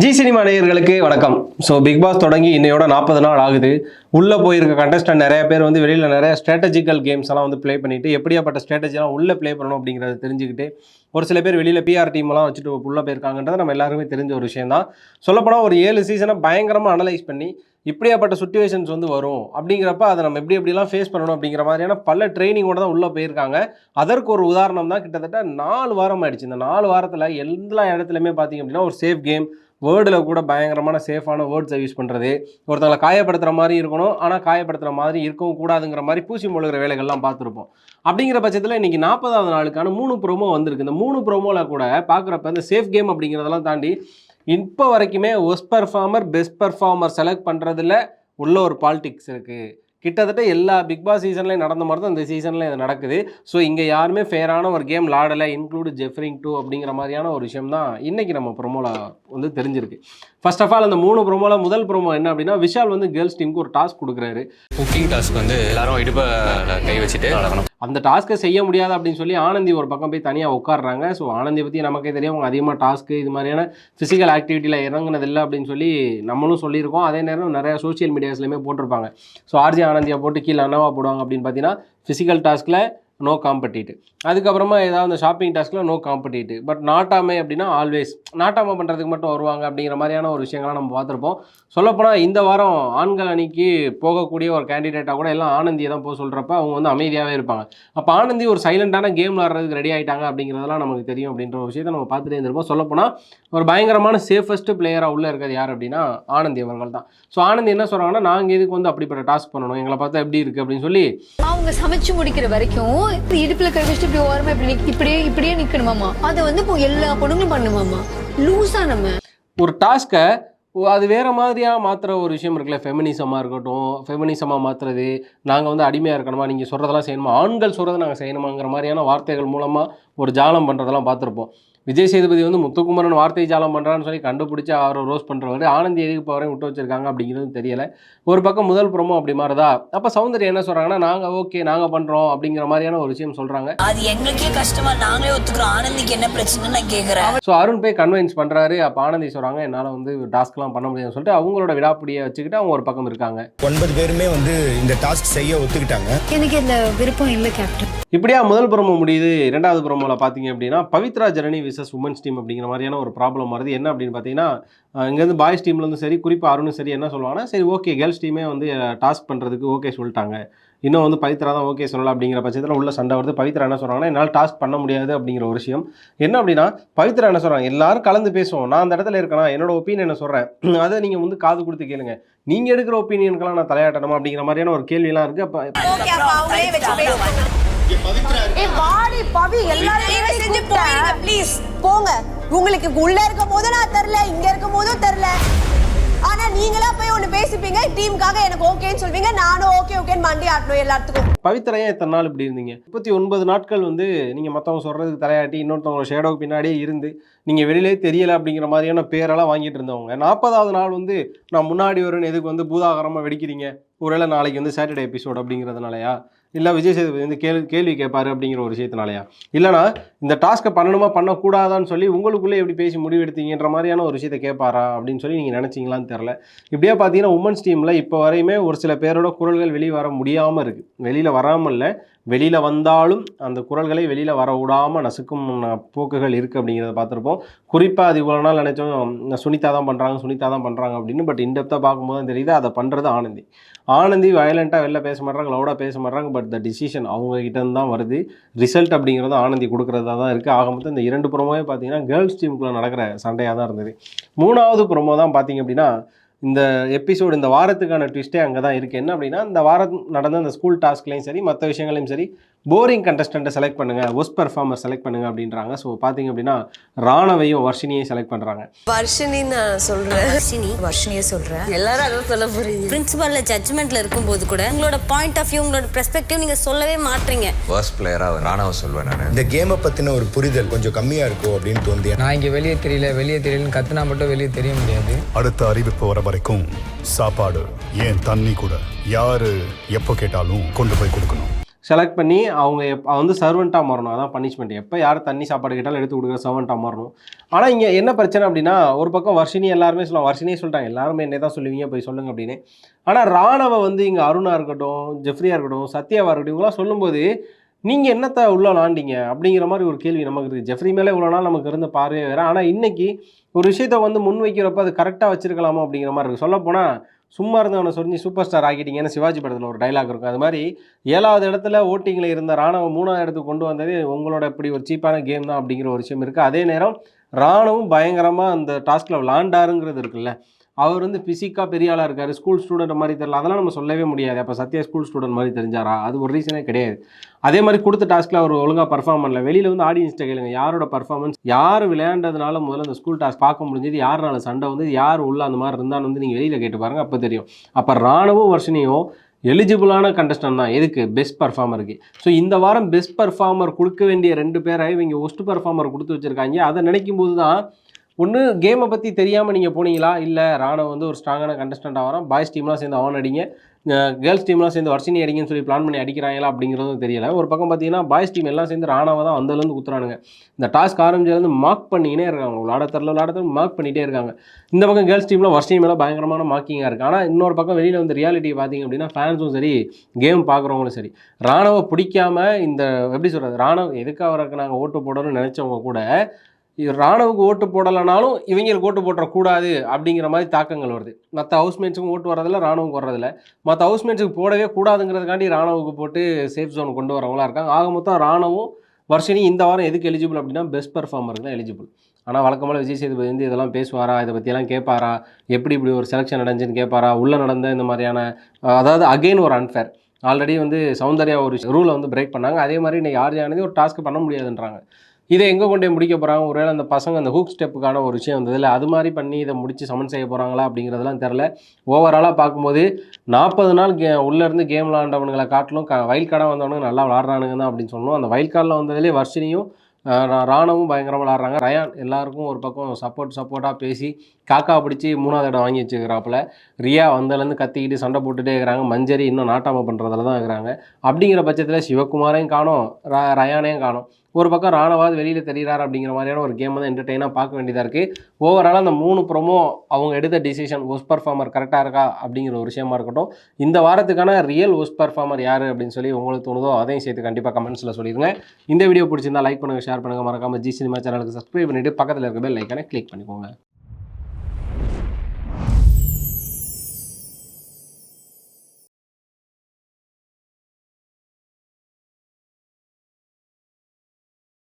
G cinema நேயர்களுக்கு வணக்கம். So big pass தொடங்கி இன்னையோட நாற்பது நாள் ஆகுது. உள்ளே போயிருக்க கண்டஸ்டன்ட் நிறைய பேர் வந்து வெளியில் நிறைய ஸ்ட்ராட்டஜிக்கல் கேம்ஸ் எல்லாம் வந்து ப்ளே பண்ணிட்டு எப்படியாப்பட்ட ஸ்ட்ராட்டஜிலாம் உள்ளே ப்ளே பண்ணணும் அப்படிங்கிறத தெரிஞ்சுக்கிட்டு ஒரு சில பேர் வெளியில் பிஆர் டீம்லாம் வச்சுட்டு உள்ளே போயிருக்காங்கன்றது நம்ம எல்லாருமே தெரிஞ்ச ஒரு விஷயம் தான். சொல்லப்போனால் ஒரு ஏழு சீசனை பயங்கரமாக அனலைஸ் பண்ணி இப்படியாப்பட்ட சுச்சுவேஷன்ஸ் வந்து வரும் அப்படிங்கிறப்ப அதை நம்ம எப்படி எப்படிலாம் ஃபேஸ் பண்ணணும் அப்படிங்கிற மாதிரியான பல ட்ரைனிங்கோட தான் உள்ளே போயிருக்காங்க. அதற்கு ஒரு உதாரணம் தான் கிட்டத்தட்ட நாலு வாரம் ஆயிடுச்சு. இந்த நாலு வாரத்தில் எல்லா இடத்துலையுமே பார்த்தீங்க அப்படின்னா ஒரு சேஃப் கேம் வேர்டில் கூட பயங்கரமான சேஃபான வேர்ட்ஸை யூஸ் பண்ணுறது ஒருத்தங்களை காயப்படுத்துகிற மாதிரி இருக்கணும். ஆனால் காயப்படுத்துகிற மாதிரி இருக்கவும் கூடாதுங்கிற மாதிரி பூசி மொழுகிற வேலைகள்லாம் பார்த்துருப்போம். அப்படிங்கிற பட்சத்தில் இன்றைக்கி நாற்பதாவது நாளுக்கான மூணு ப்ரோமோ வந்திருக்கு. இந்த மூணு ப்ரோமோவில் கூட பார்க்குறப்ப இந்த சேஃப் கேம் அப்படிங்கிறதெல்லாம் தாண்டி இப்போ வரைக்குமே worst performer best performer select பண்ணுறதுல உள்ள ஒரு பாலிடிக்ஸ் இருக்குது கிட்டத்தட்ட எல்லா பிக் பாஸ் சீசன்லையும் நடந்த மாதிரி தான் இந்த சீசனில் இது நடக்குது. ஸோ இங்கே யாருமே ஃபேரான ஒரு கேம் விளாடலை. இன்க்ளூடு ஜெஃப்ரிங் டூ அப்படிங்கிற மாதிரியான ஒரு விஷயம் தான் இன்றைக்கி நம்ம ப்ரோமோவில் வந்து தெரிஞ்சிருக்கு. ஃபர்ஸ்ட் ஆஃப் ஆல் அந்த மூணு ப்ரோமோவில் முதல் ப்ரோமோ என்ன அப்படின்னா விஷால் வந்து கேர்ள்ஸ் டீமுக்கு ஒரு டாஸ்க் கொடுக்குறாரு. குக்கிங் டாஸ்க் வந்து எல்லாரும் இடுப்ப கை வச்சுட்டு நடக்கணும் அந்த டாஸ்க்கை செய்ய முடியாது அப்படின்னு சொல்லி ஆனந்தி ஒரு பக்கம் போய் தனியாக உட்காடுறாங்க ஸோ ஆனந்தி பற்றி நமக்கே தெரியும். அவங்க அதிகமாக டாஸ்க்கு இது மாதிரியான ஃபிசிக்கல் ஆக்டிவிட்டியில் இறங்குனதில்லை அப்படின்னு சொல்லி நம்மளும் சொல்லியிருக்கோம். அதே நேரம் நிறையா சோஷியல் மீடியாஸ்லையுமே போட்டிருப்பாங்க. ஸோ ஆர்ஜி ஆனந்தியை போட்டு கீழே என்னவா போடுவாங்க அப்படின்னு பார்த்தீங்கன்னா ஃபிசிக்கல் டாஸ்கில் நோ காம்படிட்டிவ் அதுக்கப்புறமா ஏதாவது அந்த ஷாப்பிங் டாஸ்கில் நோ காம்படிட்டிவ் பட் நாட்டாமை அப்படின்னா ஆல்வேஸ் நாட்டாமை பண்ணுறதுக்கு மட்டும் வருவாங்க அப்படிங்கிற மாதிரியான ஒரு விஷயங்கள்லாம் நம்ம பார்த்துருப்போம். சொல்லப்போனால் இந்த வாரம் ஆண்கள் அணிக்கு போகக்கூடிய ஒரு கேண்டிடேட்டாக கூட எல்லாம் ஆனந்தியை தான் போக சொல்கிறப்ப அவங்க வந்து அமைதியாகவே இருப்பாங்க. அப்போ ஆனந்தி ஒரு சைலண்டான கேம் விளாட்றதுக்கு ரெடி ஆகிட்டாங்க அப்படிங்கிறதெல்லாம் நமக்கு தெரியும் அப்படின்ற ஒரு விஷயத்தை நம்ம பார்த்துட்டே இருந்திருப்போம். சொல்லப்போனால் ஒரு பயங்கரமான சேஃபஸ்ட் பிளேயராக உள்ளே இருக்கிறது யார் அப்படின்னா ஆனந்தி அவர்கள் தான். ஸோ ஆனந்தி என்ன சொல்கிறாங்கன்னா நாங்கள் இதுக்கு வந்து அப்படிப்பட்ட டாஸ்க் பண்ணணும்? எங்களை பார்த்தா எப்படி இருக்குது அப்படின்னு சொல்லி அவங்க சமைச்சு முடிக்கிற வரைக்கும் இடுப்புல கை வச்சுட்டு இப்படி ஓரமா இப்படி இப்படியே இப்படியே நிக்கணுமாமா அதை வந்து இப்போ எல்லா பொண்ணுங்களும் பண்ணுமாமா லூசா நம்ம. ஒரு டாஸ்க்கை அது வேறு மாதிரியாக மாற்றுற ஒரு விஷயம் இருக்குல்ல? ஃபெமினிசமாக இருக்கட்டும் ஃபெமினிசமாக மாற்றுறது நாங்கள் வந்து அடிமையாக இருக்கணுமா? நீங்கள் சொல்கிறதெல்லாம் செய்யணுமா? ஆண்கள் சொல்கிறத நாங்கள் செய்யணுமாங்கிற மாதிரியான வார்த்தைகள் மூலமாக ஒரு ஜாலம் பண்ணுறதெல்லாம் பார்த்துருப்போம். விஜய் சேதுபதி வந்து முத்துக்குமரன் வார்த்தை ஜாலம் பண்ணுறான்னு சொல்லி கண்டுபிடிச்சி அவரை ரோஸ் பண்ணுறவர் ஆனந்தி எதுக்கு இப்போ வரையும் விட்டு வச்சிருக்காங்க அப்படிங்கிறது தெரியல. ஒரு பக்கம் முதல் புறமோ அப்படி மாறுதா? அப்போ சௌந்தர்யா என்ன சொல்கிறாங்கன்னா நாங்கள் ஓகே நாங்கள் பண்ணுறோம் அப்படிங்கிற மாதிரியான ஒரு விஷயம் சொல்கிறாங்க அது எங்களுக்கே கஷ்டமா நாங்களே ஒத்துக்கிறோம். ஆனந்திக்கு என்ன பிரச்சனைன்னு நான் கேக்குறேன். ஸோ அருண் போய் கன்வின்ஸ் பண்ணுறாரு அப்போ ஆனந்தி சொல்கிறாங்க என்னால் வந்து டாஸ்க்லாம் பண்ண முடியாதுன்னு சொல்லிட்டு அவங்களோட விடாப்பிடியை வச்சுக்கிட்டு அவங்க ஒரு பக்கம் இருக்காங்க. ஒன்பது பேருமே வந்து இந்த டாஸ்க் செய்ய ஒத்துக்கிட்டாங்க. எனக்கு இந்த விருப்பம் இல்லை கேப்டன் இப்படியா முதல் புறமோ முடியுது இரண்டாவது புறமோல பார்த்தீங்க அப்படின்னா Pavithra Janani versus women's team அப்படிங்கிற மாதிரியான ஒரு ப்ராப்ளம் வருது. என்ன அப்படின்னு பார்த்தீங்கன்னா இங்கேருந்து பாய்ஸ் டீம்லேருந்து சரி குறிப்பாக அருணும் சரி என்ன சொல்லுவாங்கன்னா சரி ஓகே கேர்ள்ஸ் டீமே வந்து டாஸ்க் பண்ணுறதுக்கு ஓகே சொல்லிட்டாங்க. இன்னும் வந்து பவித்ரா தான் ஓகே சொல்லலாம் அப்படிங்கிற பட்சத்தில் உள்ள சண்டை வருது. பவித்ரா என்ன சொல்கிறாங்கன்னா என்னால் டாஸ்க் பண்ண முடியாது அப்படிங்கிற ஒரு விஷயம். என்ன அப்படின்னா பவித்ரா என்ன சொல்கிறாங்க எல்லாரும் கலந்து பேசுவோம். நான் அந்த இடத்துல இருக்கேனா? என்னோட ஒப்பீனியன் என்ன சொல்கிறேன் அதை நீங்கள் வந்து காது கொடுத்து கேளுங்க. நீங்கள் எடுக்கிற ஒப்பீனியனுக்கெல்லாம் நான் தலையாட்டணுமா அப்படிங்கிற மாதிரியான ஒரு கேள்வியெல்லாம் இருக்குது அப்போ ஏய் வாடி பவி எல்லாரும் செஞ்சு போங்க ப்ளீஸ் போங்க. உங்களுக்கு உள்ள இருக்கும் போது நான் தெரியல இங்க இருக்கும் போதும் தெரியல. ஆனா நீங்களா போய் ஒண்ணு பேசிப்பீங்க டீமுக்காக எனக்கு ஓகேன்னு சொல்வீங்க நானும் ஓகே ஓகேன்னு மண்டி ஆட்டணும் எல்லாத்துக்கும். பவித்ரா ஏன் இத்தனை நாள் இப்படி இருந்தீங்க? முப்பத்தி ஒன்பது நாட்கள் வந்து நீங்கள் மற்றவங்க சொல்கிறதுக்கு தலையாட்டி இன்னொருத்தவங்க ஷேடோ பின்னாடியே இருந்து நீங்கள் வெளியிலே தெரியல அப்படிங்கிற மாதிரியான பேரெல்லாம் வாங்கிட்டு இருந்தவங்க. நாற்பதாவது நாள் வந்து நான் முன்னாடி வரேன்னு எதுக்கு வந்து பூதாகரமாக வெடிக்கிறீங்க? ஒருவேளை நாளைக்கு வந்து சாட்டர்டே எபிசோட் அப்படிங்கிறதுனாலயா? இல்லை விஜய் சேதுபதி வந்து கேள்வி கேள்வி கேட்பாரு அப்படிங்கிற ஒரு விஷயத்தினாலயா? இல்லைனா இந்த டாஸ்க்கை பண்ணணுமா பண்ணக்கூடாதான்னு சொல்லி உங்களுக்குள்ளே எப்படி பேசி முடிவெடுத்தீங்கன்ற மாதிரியான ஒரு விஷயத்தை கேட்பாரா அப்படின்னு சொல்லி நீங்கள் நினச்சிங்களான்னு தெரில இப்படியே பார்த்தீங்கன்னா உமன்ஸ் டீமில் இப்போ வரையுமே ஒரு சில பேரோட குரல்கள் வெளியே வர முடியாமல் இருக்குது வெளியில் வராமல் இல்லை. வெளியில் வந்தாலும் அந்த குரல்களை வெளியில் வர விடாமல் நசுக்கும் போக்குகள் இருக்குது அப்படிங்கிறத பார்த்துருப்போம். குறிப்பாக அது இவ்வளோ நாள் நினச்சோம் சுனிதா தான் பண்ணுறாங்க சுனிதா தான் பண்ணுறாங்க அப்படின்னு பட் இன்டெப்த்தாக பார்க்கும்போது தான் தெரியுது அதை பண்ணுறது ஆனந்தி. ஆனந்தி வயலண்ட்டாக வெளில பேச மாட்டாங்க லவுடாக பேச மாட்றாங்க பட் த டிசிஷன் அவங்க தான் வருது. ரிசல்ட் அப்படிங்கிறது ஆனந்தி கொடுக்குறதா தான் இருக்குது ஆக மொத்தம் இந்த இரண்டு புறமோவே பார்த்தீங்கன்னா கேர்ள்ஸ் டீமுக்குள்ளே நடக்கிற சண்டையாக தான் இருந்தது. மூணாவது புறமோ தான் பார்த்தீங்க அப்படின்னா இந்த எபிசோடு இந்த வாரத்துக்கான ட்விஸ்ட்டே அங்கே தான் இருக்குது என்ன அப்படின்னா இந்த வாரம் நடந்த அந்த ஸ்கூல் டாஸ்க்லையும் சரி மற்ற விஷயங்களையும் சரி போரிங் கண்டஸ்டண்ட்டை செலக்ட் பண்ணுங்கள் ஒஸ்ட் பெர்ஃபார்மர் செலக்ட் பண்ணுங்க அப்படின்றாங்க. ஸோ பார்த்தீங்க அப்படின்னா ராணவையும் வர்ஷினியையும் செலக்ட் பண்ணுறாங்க வர்ஷினி நான் சொல்றேன். வர்ஷினி வர்ஷினியே சொல்றேன். எல்லாரும் அதான் சொல்ல போறீங்க. பிரின்சிபல்ல ஜட்ஜ்மெண்ட்ல இருக்கும்போது கூட உங்களோட பாயிண்ட் ஆஃப் வியூ உங்களோட பெர்ஸ்பெக்டிவ் நீங்க சொல்லவே மாட்டீங்க. ஃபர்ஸ்ட் பிளேயராக ராணவ சொல்வேன் நான். இந்த கேமை பத்தின ஒரு புரிதல் கொஞ்சம் கம்மியா இருக்கும் அப்படின்னு தோணுது நான் இங்கே வெளியே தெரியல வெளியே தெரியலன்னு கத்துனா மட்டும் வெளியே தெரிய முடியாது. அடுத்த அறிவிப்பு வர வரைக்கும் சாப்பாடு ஏன் தண்ணி கூட யாரு எப்போ கேட்டாலும் கொண்டு போய் கொடுக்கணும். செலக்ட் பண்ணி அவங்க எப் வந்து சர்வெண்ட்டாக மாறணும். அதான் பனிஷ்மெண்ட் எப்போ யார் தண்ணி சாப்பாடு கேட்டாலும் எடுத்து கொடுக்குற சர்வெண்ட்டாக மாறணும். ஆனால் இங்கே என்ன பிரச்சனை அப்படின்னா ஒரு பக்கம் வர்ஷினி எல்லாருமே சொல்லலாம் வர்ஷினியே சொல்லிட்டாங்க. எல்லாருமே என்ன தான் சொல்லுவீங்க போய் சொல்லுங்க அப்படின்னு. ஆனால் ராணவ வந்து இங்கே அருணா இருக்கட்டும் ஜெஃப்ரியாக இருக்கட்டும் சத்யாவாக இருக்கட்டும் இவங்களாம் சொல்லும்போது நீங்கள் என்னத்தை உள்ள நாண்டிங்க? அப்படிங்கிற மாதிரி ஒரு கேள்வி நமக்கு இருக்குது ஜெஃப்ரி மேலே இவ்வளோ நாள் நமக்கு இருந்த பார்வையே வேறு. ஆனால் இன்றைக்கி ஒரு விஷயத்த வந்து முன் வைக்கிறப்ப அது கரெக்டாக வச்சுருக்கலாமா அப்படிங்கிற மாதிரி இருக்குது சொல்லப்போனால் சும்மா இருந்தவனை சொல்லி சூப்பர் ஸ்டார் ஆக்கிட்டீங்கன்னு சிவாஜி படத்தில் ஒரு டைலாக் இருக்கும். அது மாதிரி ஏழாவது இடத்துல ஓட்டிங்கில் இருந்த ராணுவம் மூணாவது இடத்துக்கு கொண்டு வந்தது உங்களோட இப்படி ஒரு சீப்பான கேம் தான் அப்படிங்கிற ஒரு விஷயம் இருக்குது அதே நேரம் ராணுவம் பயங்கரமாக அந்த டாஸ்கில் விளாண்டாருங்கிறது இருக்குல்ல. அவர் வந்து ஃபிசிக்காக பெரிய ஆளாக இருக்கார் ஸ்கூல் ஸ்டூடெண்ட் மாதிரி தெரியல. அதெல்லாம் நம்ம சொல்லவே முடியாது. அப்போ சத்யா ஸ்கூல் ஸ்டூடெண்ட் மாதிரி தெரிஞ்சாரா? அது ஒரு ரீசனே கிடையாது. அதே மாதிரி கொடுத்த டாஸ்க்கில் அவர் ஒழுங்காக பர்ஃபார்ம் பண்ணல. வெளியில் வந்து ஆடியன்ஸ்ட்டை கேளுங்க. யாரோட பர்ஃபார்மன்ஸ் யார் விளையாண்டதுனால முதல்ல அந்த ஸ்கூல் டாஸ்க் பார்க்க முடிஞ்சது? யாருனால சண்டை வந்து யார் உள்ள அந்த மாதிரி இருந்தான்னு வந்து நீங்கள் வெளியில் கேட்டு பாருங்க அப்போ தெரியும். அப்போ ராணுவ வருஷனையும் எலிஜிபிளான கண்டஸ்டன் தான். எதுக்கு? பெஸ்ட் பர்ஃபார்மருக்கு ஸோ இந்த வாரம் பெஸ்ட் பர்ஃபார்மர் கொடுக்க வேண்டிய ரெண்டு பேரை இவங்க ஒஸ்ட் பர்ஃபார்மர் கொடுத்து வச்சிருக்காங்க. அதை நினைக்கும் போது தான் ஒன்று கேமை பற்றி தெரியாமல் நீங்கள் போனீங்களா? இல்லை ராணுவ வந்து ஒரு ஸ்ட்ராங்கான கண்டஸ்டண்ட்டாக வரான். பாய்ஸ் டீம்லாம் சேர்ந்து அவன் அடிங்க. கேர்ள்ஸ் டீம்லாம் சேர்ந்து வர்ஷினி அடிங்கன்னு சொல்லி பிளான் பண்ணி அடிக்கிறாங்களா அப்படிங்கிறதும் தெரியல. ஒரு பக்கம் பார்த்தீங்கன்னா பாய்ஸ் டீம் எல்லாம் சேர்ந்து ராணாவை தான் வந்ததுலேருந்து குத்துறானுங்க. இந்த டாஸ்க் ஆரம்பிச்சிலேருந்து மார்க் பண்ணிக்கினே இருக்காங்க. விளாட தரல விளாட மார்க் பண்ணிகிட்டே இருக்காங்க. இந்த பக்கம் கேர்ள்ஸ் டீமில் வர்ஷினி மேலே பயங்கரமான மார்க்கிங்காக இருக்குது ஆனால் இன்னொரு பக்கம் வெளியில் வந்து ரியாலிட்டி பார்த்தீங்க அப்படின்னா ஃபேன்ஸும் சரி கேம் பார்க்குறவங்களும் சரி ராணுவ பிடிக்காம இந்த எப்படி சொல்கிறது ராணுவ எதுக்காக அவருக்கு நாங்கள் ஓட்டு போடணும்னு நினச்சவங்க கூட ராணுவுக்கு ஓட்டு போடலைனாலும் இவங்களுக்கு ஓட்டு போட்டுறக்கூடாது அப்படிங்கிற மாதிரி தாக்கங்கள் வருது. மற்ற ஹவுஸ்மேட்ஸுக்கும் ஓட்டு வரதில்ல ராணுவுக்கு வர்றதில்ல. மற்ற ஹவுஸ்மேட்ஸுக்கு போடவே கூடாதுங்கிறதுக்காண்டி ராணுவுக்கு போட்டு சேஃப் ஜோன் கொண்டு வரவங்களா இருக்காங்க. ஆக மொத்தம் ராணுவம் வருஷனி இந்த வாரம் எதுக்கு எலிஜிபிள் அப்படின்னா பெஸ்ட் பர்ஃபார்மருக்கு தான் எலிஜிபிள் ஆனால் வழக்கமாக விஜய் சேதுபதி வந்து இதெல்லாம் பேசுவாரா இதை பற்றியெல்லாம் கேட்பாரா எப்படி இப்படி ஒரு செலெக்ஷன் நடந்துச்சுன்னு கேட்பாரா உள்ளே நடந்த இந்த மாதிரியான அதாவது அகைன் ஒரு அன்ஃபேர் ஆல்ரெடி வந்து சௌந்தர்யா ஒரு ரூலை வந்து பிரேக் பண்ணாங்க. அதே மாதிரி இன்னைக்கு ஆர்ஜியானது ஒரு டாஸ்க் பண்ண முடியாதுன்றாங்க. இதை எங்கே கொண்டு போய் முடிக்க போகிறாங்க ஒருவேளை அந்த பசங்க அந்த ஹூக் ஸ்டெப்புக்கான ஒரு விஷயம் வந்ததில்ல அது மாதிரி பண்ணி இதை முடித்து சமன் செய்ய போகிறாங்களா அப்படிங்கிறதெல்லாம் தெரில ஓவராலாக பார்க்கும்போது நாற்பது நாள் கே உள்ளேருந்து கேம் விளாண்டவனுங்களை காட்டிலும் க வயல் கார்டாக வந்தவனுங்க நல்லா விளாட்றானுங்க தான் அப்படின்னு சொன்னோம் அந்த வயல் கார்டில் வந்ததுலேயே வர்ஷினியும் ராணவும் ரா- பயங்கரமாக விளாட்றாங்க. ரயான் எல்லாருக்கும் ஒரு பக்கம் சப்போர்ட் சப்போர்ட்டாக பேசி காக்கா பிடிச்சி மூணாவது இடம் வாங்கி வச்சுக்கிறாப்புல ரியா வந்ததுலேருந்து கத்திக்கிட்டு சண்டை போட்டுகிட்டே இருக்கிறாங்க. மஞ்சரி இன்னும் நாட்டாமல் பண்ணுறதுல தான் இருக்கிறாங்க. அப்படிங்கிற பட்சத்தில் சிவகுமாரையும் காணோம். ர ரயானையும் காணோம். ஒரு பக்கம் ராணவாவது வெளியில் தெரிகிறார் அப்படிங்கிற மாதிரியான ஒரு கேம் தான் என்டர்டெயினாக பார்க்க வேண்டியதாக இருக்குது ஓவராலாக அந்த மூணு ப்ரோமோ அவங்க எடுத்த டிசிஷன் ஒஸ்ட் பர்ஃபார்மர் கரெக்டாக இருக்கா அப்படிங்கிற ஒரு விஷயமா இருக்கட்டும். இந்த வாரத்துக்கான ரியல் ஒஸ்ட் பர்ஃபார்மர் யார் அப்படின்னு சொல்லி உங்களுக்கு தோணுதோ அதையும் சேர்த்து கண்டிப்பாக கமெண்ட்ஸில் சொல்லிடுங்க. இந்த வீடியோ பிடிச்சிருந்தா லைக் பண்ணுங்கள் ஷேர் பண்ணுங்கள் மறக்காமல் ஜி சினிமா சேனலுக்கு சப்ஸ்கிரைப் பண்ணிவிட்டு பக்கத்தில் இருக்க பெல் ஐக்கானை கிளிக் பண்ணிக்கோங்க.